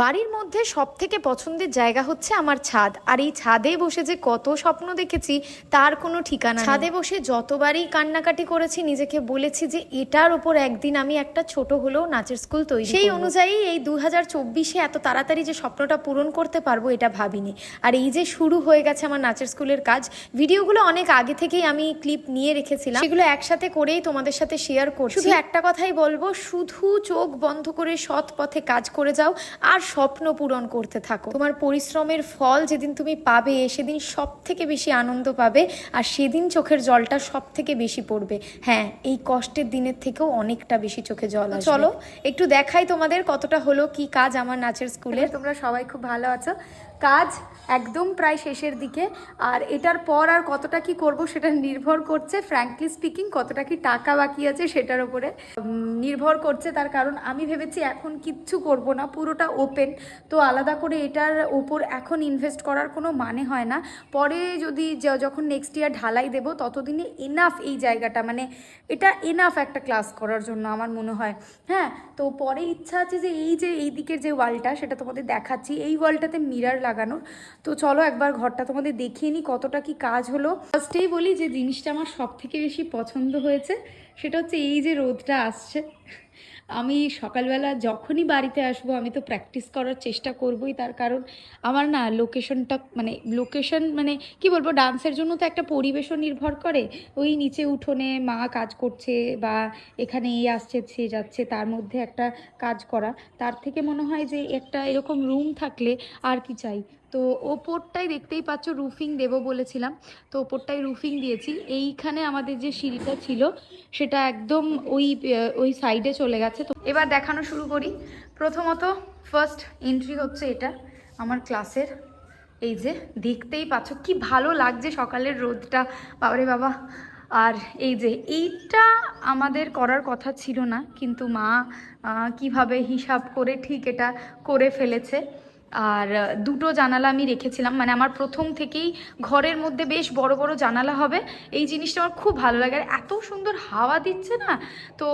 বাড়ির মধ্যে সব থেকে পছন্দের জায়গা হচ্ছে আমার ছাদ। আর এই ছাদে বসে যে কত স্বপ্ন দেখেছি তার কোনো ঠিকানা। ছাদে বসে যতবারই কান্নাকাটি করেছি নিজেকে বলেছি যে এটার ওপর একদিন আমি একটা ছোট হলেও নাচের স্কুল তৈরি সেই অনুযায়ী এই দু হাজার চব্বিশে এত তাড়াতাড়ি যে স্বপ্নটা পূরণ করতে পারব এটা ভাবিনি। আর এই যে শুরু হয়ে গেছে আমার নাচের স্কুলের কাজ ভিডিওগুলো অনেক আগে থেকেই আমি ক্লিপ নিয়ে রেখেছিলাম। সেগুলো একসাথে করেই তোমাদের সাথে শেয়ার করছি। শুধু একটা কথাই বলব শুধু চোখ বন্ধ করে সৎ পথে কাজ করে যাও আর স্বপ্ন পূরণ করতে থাকো। তোমার পরিশ্রমের ফল যেদিন তুমি পাবে সেদিন সব থেকে বেশি আনন্দ পাবে আর সেদিন চোখের জলটা সব থেকে বেশি পড়বে। হ্যাঁ এই কষ্টের দিনের থেকেও অনেকটা বেশি চোখে জল চলো একটু দেখাই তোমাদের কতটা হলো কি কাজ আমার নাচের স্কুলে। তোমরা সবাই খুব ভালো আছো। কাজ একদম প্রায় শেষের দিকে। আর এটার পর আর কতটা কি করব সেটা নির্ভর করছে ফ্র্যাঙ্কলি স্পিকিং কতটা কি টাকা বাকি আছে সেটার উপরে। নির্ভর করছে তার কারণ আমি ভেবেছি এখন কিচ্ছু করব না, পুরোটা ওপেন তো আলাদা করে এটার ওপর এখন ইনভেস্ট করার কোনো মানে হয় না। পরে যদি যখন নেক্সট ইয়ার ঢালাই দেব, ততদিনে এনাফ এই জায়গাটা মানে এটা এনাফ একটা ক্লাস করার জন্য আমার মনে হয়। হ্যাঁ তো পরে ইচ্ছা আছে যে এই যে এই দিকের যে ওয়ালটা, সেটা তোমাদের দেখাচ্ছি। এই ওয়ালটাতে মিরার লাগানোর। তো চলো একবার ঘরটা তোমাদের দেখিয়ে নিই কতটা কি কাজ হলো। ফার্স্টেই বলি যে জিনিসটা আমার সব থেকে বেশি পছন্দ হয়েছে, সেটা হচ্ছে এই যে রোদটা আসছে। আমি সকালবেলা যখনই বাড়িতে আসব, আমি তো প্র্যাকটিস করার চেষ্টা করবই, তার কারণ আমার না লোকেশনটা মানে লোকেশন মানে কি বলব ডান্সের জন্য তো একটা পরিবেশও নির্ভর করে। ওই নিচে উঠোনে মা কাজ করছে বা এখানে এই আসছে, সে যাচ্ছে, তার মধ্যে একটা কাজ করা। তার থেকে মনে হয় যে একটা এরকম রুম থাকলে আর কি চাই? তো ওপরটাই দেখতেই পাচ্ছ রুফিং দেবো বলেছিলাম। তো ওপরটাই রুফিং দিয়েছি। এইখানে আমাদের যে সিঁড়িটা ছিল, সেটা একদম ওই ওই সাইডে চলে গেছে। তো এবার দেখানো শুরু করি। প্রথমত ফার্স্ট এন্ট্রি হচ্ছে এটা, আমার ক্লাসের এই যে দেখতেই পাচ্ছ, কি ভালো লাগছে সকালের রোদটা, বাবারে বাবা। আর এই যে, এইটা আমাদের করার কথা ছিল না, কিন্তু মা কীভাবে হিসাব করে ঠিক এটা করে ফেলেছে। আর দুটো জানালা আমি রেখেছিলাম। মানে আমার প্রথম থেকেই ঘরের মধ্যে বেশ বড় বড় জানালা হবে। এই জিনিসটা আমার খুব ভালো লাগে। আর এত সুন্দর হাওয়া দিচ্ছে না? তো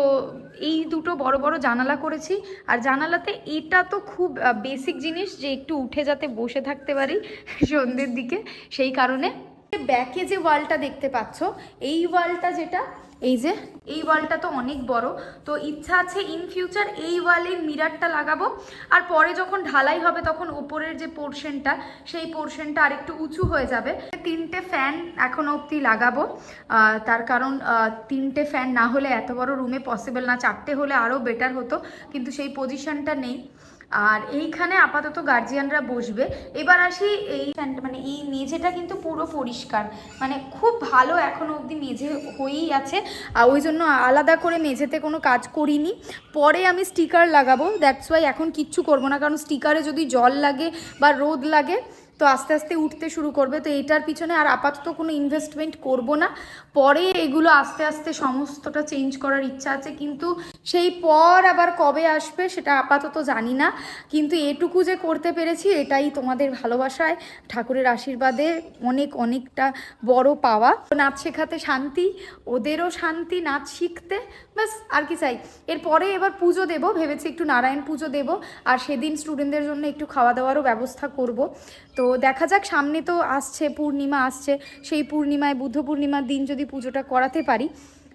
এই দুটো বড় বড় জানালা করেছি। আর জানালাতে এটা তো খুব বেসিক জিনিস যে একটু উঠে যাতে বসে থাকতে পারি সন্ধ্যের দিকে। সেই কারণে ব্যাকে যে ওয়ালটা দেখতে পাচ্ছ, এই ওয়ালটা যেটা এই যে, এই ওয়ালটা তো অনেক বড়। তো ইচ্ছা আছে ইন ফিউচার এই ওয়ালে মিরারটা লাগাবো। আর পরে যখন ঢালাই হবে, তখন উপরের যে পোর্শনটা, সেই পোর্শনটা আরেকটু উঁচু হয়ে যাবে। তিনটে ফ্যান এখনও অবধি লাগাবো। তার কারণ তিনটে ফ্যান না হলে এত বড় রুমে পসিবল না। চারটে হলে আরও বেটার হতো, কিন্তু সেই পজিশনটা নেই। আর এইখানে আপাতত গার্জিয়ানরা বসবে। এবার আসি এই মানে এই মেঝেটা কিন্তু পুরো পরিষ্কার। মানে খুব ভালো এখনও অবধি মেঝে হয়েই আছে। ওই জন্য আলাদা করে মেঝেতে কোনো কাজ করিনি। পরে আমি স্টিকার লাগাবো দ্যাটস ওয়াই এখন কিচ্ছু করব না, কারণ স্টিকারে যদি জল লাগে বা রোদ লাগে তো আস্তে আস্তে উঠতে শুরু করবে। তো এইটার পিছনে আর আপাতত কোনো ইনভেস্টমেন্ট করব না। পরে এগুলো আস্তে আস্তে সমস্তটা চেঞ্জ করার ইচ্ছা আছে। কিন্তু সেই পর আবার কবে আসবে সেটা আপাতত জানি না। কিন্তু এটুকু যে করতে পেরেছি এটাই তোমাদের ভালোবাসায়, ঠাকুরের আশীর্বাদে অনেক অনেকটা বড় পাওয়া। নাচ শেখাতে শান্তি, ওদেরও শান্তি নাচ শিখতে, ব্যাস আর কি চাই। এরপরে এবার পুজো দেব, ভেবেছি একটু নারায়ণ পুজো দেব। আর সেদিন স্টুডেন্টদের জন্য একটু খাওয়া দাওয়ারও ব্যবস্থা করব। তো দেখা যাক, সামনে তো আসছে, পূর্ণিমা আসছে, সেই পূর্ণিমায়, বুদ্ধ পূর্ণিমার দিন যদি পুজোটা করাতে পারি।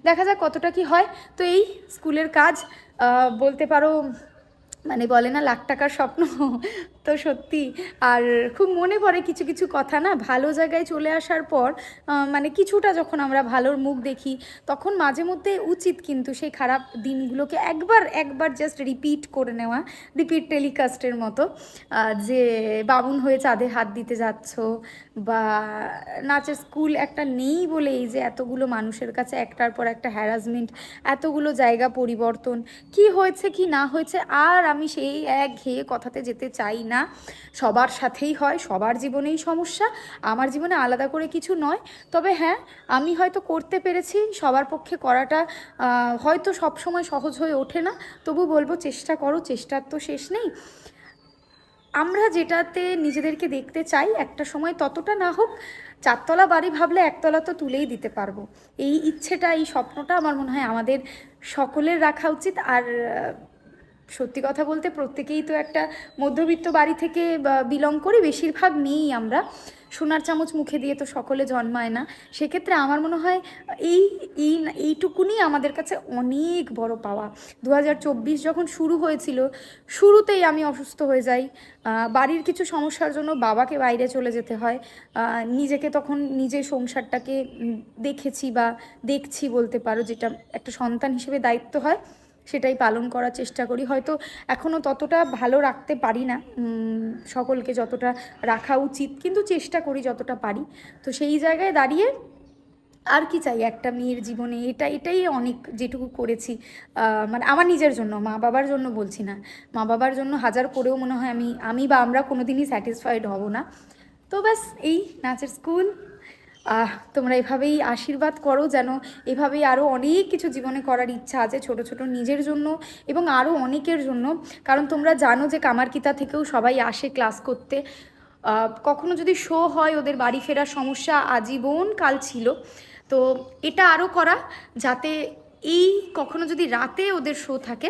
দেখা যাক কতটা কি হয়। তো এই স্কুলের কাজ বলতে পারো মানে বলে না, লাখ টাকার স্বপ্ন। তো সত্যি, আর খুব মনে পড়ে কিছু কিছু কথা না, ভালো জায়গায় চলে আসার পর মানে কিছুটা যখন আমরা ভালোর মুখ দেখি, তখন মাঝে মধ্যে উচিত কিন্তু সেই খারাপ দিনগুলোকে একবার একবার জাস্ট রিপিট করে নেওয়া রিপিট টেলিকাস্টের মতো। যে বাবুন হয়ে চাঁদে হাত দিতে যাচ্ছ, বা নাচের স্কুল একটা নেই বলে এই যে এতগুলো মানুষের কাছে একটার পর একটা হ্যারাসমেন্ট এতগুলো জায়গা পরিবর্তন, কি হয়েছে, কি না হয়েছে, আর আমি সেই এক ঘেয়ে কথাতে যেতে চাই না। সবার সাথেই হয়, সবার জীবনেই সমস্যা, আমার জীবনে আলাদা করে কিছু নয়। তবে হ্যাঁ আমি হয়তো করতে পেরেছি, সবার পক্ষে করাটা হয়তো সব সময় সহজ হয়ে ওঠে না। তবু বলব, চেষ্টা করো, চেষ্টার তো শেষ নেই। আমরা যেটাতে নিজেদেরকে দেখতে চাই, একটা সময় ততটা না হোক, চারতলা বাড়ি ভাবলে একতলা তো তুলেই দিতে পারব। এই ইচ্ছেটা, এই স্বপ্নটা আমার মনে হয় আমাদের সকলের রাখা উচিত। আর সত্যি কথা বলতে প্রত্যেকেই তো একটা মধ্যবিত্ত বাড়ি থেকে বিলং করি, বেশিরভাগ মেয়েই আমরা। সোনার চামচ মুখে দিয়ে তো সকলে জন্মায় না। সেক্ষেত্রে আমার মনে হয় এই এই, এইটুকুনি আমাদের কাছে অনেক বড় পাওয়া। দু হাজার চব্বিশ যখন শুরু হয়েছিল, শুরুতেই আমি অসুস্থ হয়ে যাই। বাড়ির কিছু সমস্যার জন্য বাবাকে বাইরে চলে যেতে হয়। নিজেকে তখন নিজের সংসারটাকে দেখেছি বা দেখছি বলতে পারো, যেটা একটা সন্তান হিসেবে দায়িত্ব হয়। সেটাই পালন করার চেষ্টা করি। হয়তো এখনও ততটা ভালো রাখতে পারি না সকলকে যতটা রাখা উচিত, কিন্তু চেষ্টা করি যতটা পারি। তো সেই জায়গায় দাঁড়িয়ে আর কি চাই একটা মেয়ের জীবনে? এটা, এটাই অনেক যেটুকু করেছি। মানে আমার নিজের জন্য, মা বাবার জন্য বলছি না। মা বাবার জন্য হাজার করেও মনে হয় আমি আমি বা আমরা কোনোদিনই স্যাটিসফাইড হব না। তো ব্যাস, এই নাচের স্কুল তোমরা এভাবেই আশীর্বাদ করো যেন এভাবেই আরও অনেক কিছু জীবনে করার ইচ্ছা আছে ছোট ছোট নিজের জন্য এবং আরও অনেকের জন্য। কারণ তোমরা জানো যে কামারকিতা থেকেও সবাই আসে ক্লাস করতে। আহ, কখনো যদি শো হয় ওদের বাড়ি ফেরার সমস্যা আজীবন কাল ছিল। তো এটা আরও করা যাতে এই কখনো যদি রাতে ওদের শো থাকে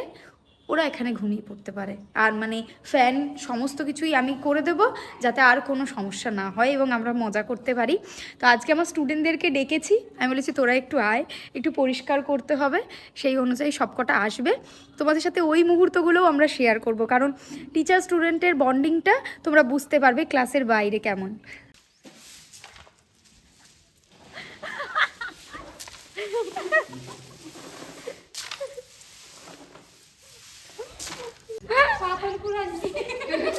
ওরা এখানে ঘুমিয়ে পড়তে পারে। আর মানে ফ্যান সমস্ত কিছুই আমি করে দেব যাতে আর কোনো সমস্যা না হয় এবং আমরা মজা করতে পারি। তো আজকে আমার স্টুডেন্টদেরকে ডেকেছি। আমি বলেছি, তোরা একটু আয়, একটু পরিষ্কার করতে হবে। সেই অনুযায়ী সবকটা আসবে। তোমাদের সাথে ওই মুহূর্তগুলোও আমরা শেয়ার করব। কারণ টিচার স্টুডেন্টের বন্ডিংটা তোমরা বুঝতে পারবে ক্লাসের বাইরে কেমন। Sapanı kur anne.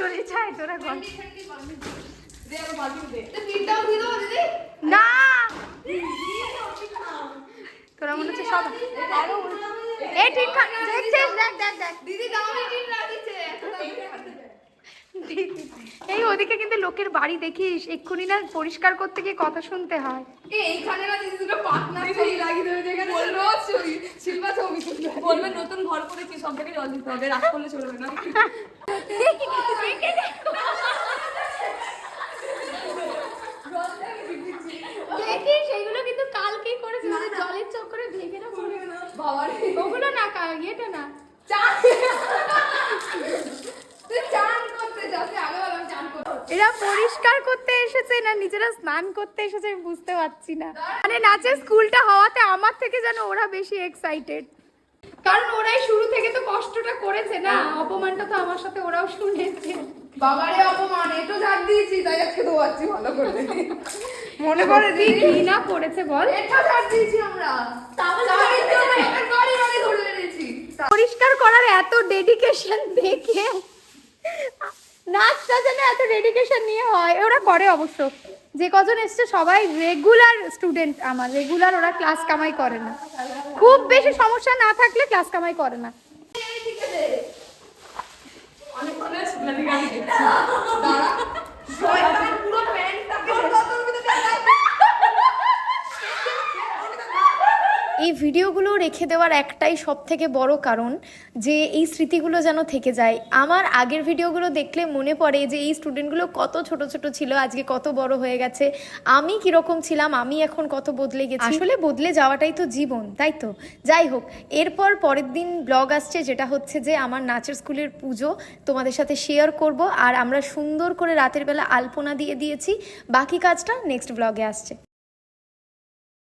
তোরা না। তোরা মনে হচ্ছে সব এই ঠিক দেখছিস? দেখ দেখ দেখ। দিদি এই ওদিকে কিন্তু লোকের বাড়ি দেখিস এক্ষুনি না পরিষ্কার করতে গিয়ে কথা শুনতে হয়। এইখানে না দিদি দুটো ছবি লাগিয়ে দেবে যেখানে ছবি তুলবে বলবে নতুন ঘর করেছি সব থেকে জল দিতে হবে রাগ করলে চলবে না। দেখিস এইগুলো কিন্তু কালকেই করেছে মানে জলের চক্করে ভেঙে না ওগুলো না ইয়েটা না। এরা পরিষ্কার করতে এসেছে না নিজেরা স্নান করতে এসেছে আমি বুঝতে পারছি না। মানে নাচের স্কুলটা হওয়াতে আমার থেকে যেন ওরা বেশি এক্সাইটেড কারণ ওরাই শুরু থেকে তো কষ্টটা করেছে না? অপমানটা তো আমার সাথে ওরাও শুনেছে। বাবারে অপমান এটো ঝাড় দিয়েছি তাই আজকে দোয়াচ্ছি ভালো করে। মনে করে কি দিদি ঘৃণা করেছে বল। এটা ঝাড় দিয়েছি আমরা। পরিষ্কার করার এত ডেডিকেশন দেখে নাচটা যেন এত ডেডিকেশন নিয়ে হয় ওরা করে অবশ্য। যে কজন এসছে সবাই রেগুলার স্টুডেন্ট আমার। রেগুলার ওরা ক্লাস কামাই করে না। খুব বেশি সমস্যা না থাকলে ক্লাস কামাই করে না। শয়তান পুরো প্যান্টটাকে এই ভিডিওগুলো রেখে দেওয়ার একটাই সব থেকে বড় কারণ যে এই স্মৃতিগুলো যেন থেকে যায়। আমার আগের ভিডিওগুলো দেখলে মনে পড়ে যে এই স্টুডেন্টগুলো কত ছোট ছোট ছিল, আজকে কত বড় হয়ে গেছে, আমি কীরকম ছিলাম, আমি এখন কত বদলে গেছি। আসলে বদলে যাওয়াটাই তো জীবন, তাই তো? যাই হোক, এরপর পরের দিন ব্লগ আসছে যেটা হচ্ছে যে আমার নাচের স্কুলের পুজো, তোমাদের সাথে শেয়ার করব। আর আমরা সুন্দর করে রাতের বেলা আলপনা দিয়ে দিয়েছি। বাকি কাজটা নেক্সট ব্লগে আসছে।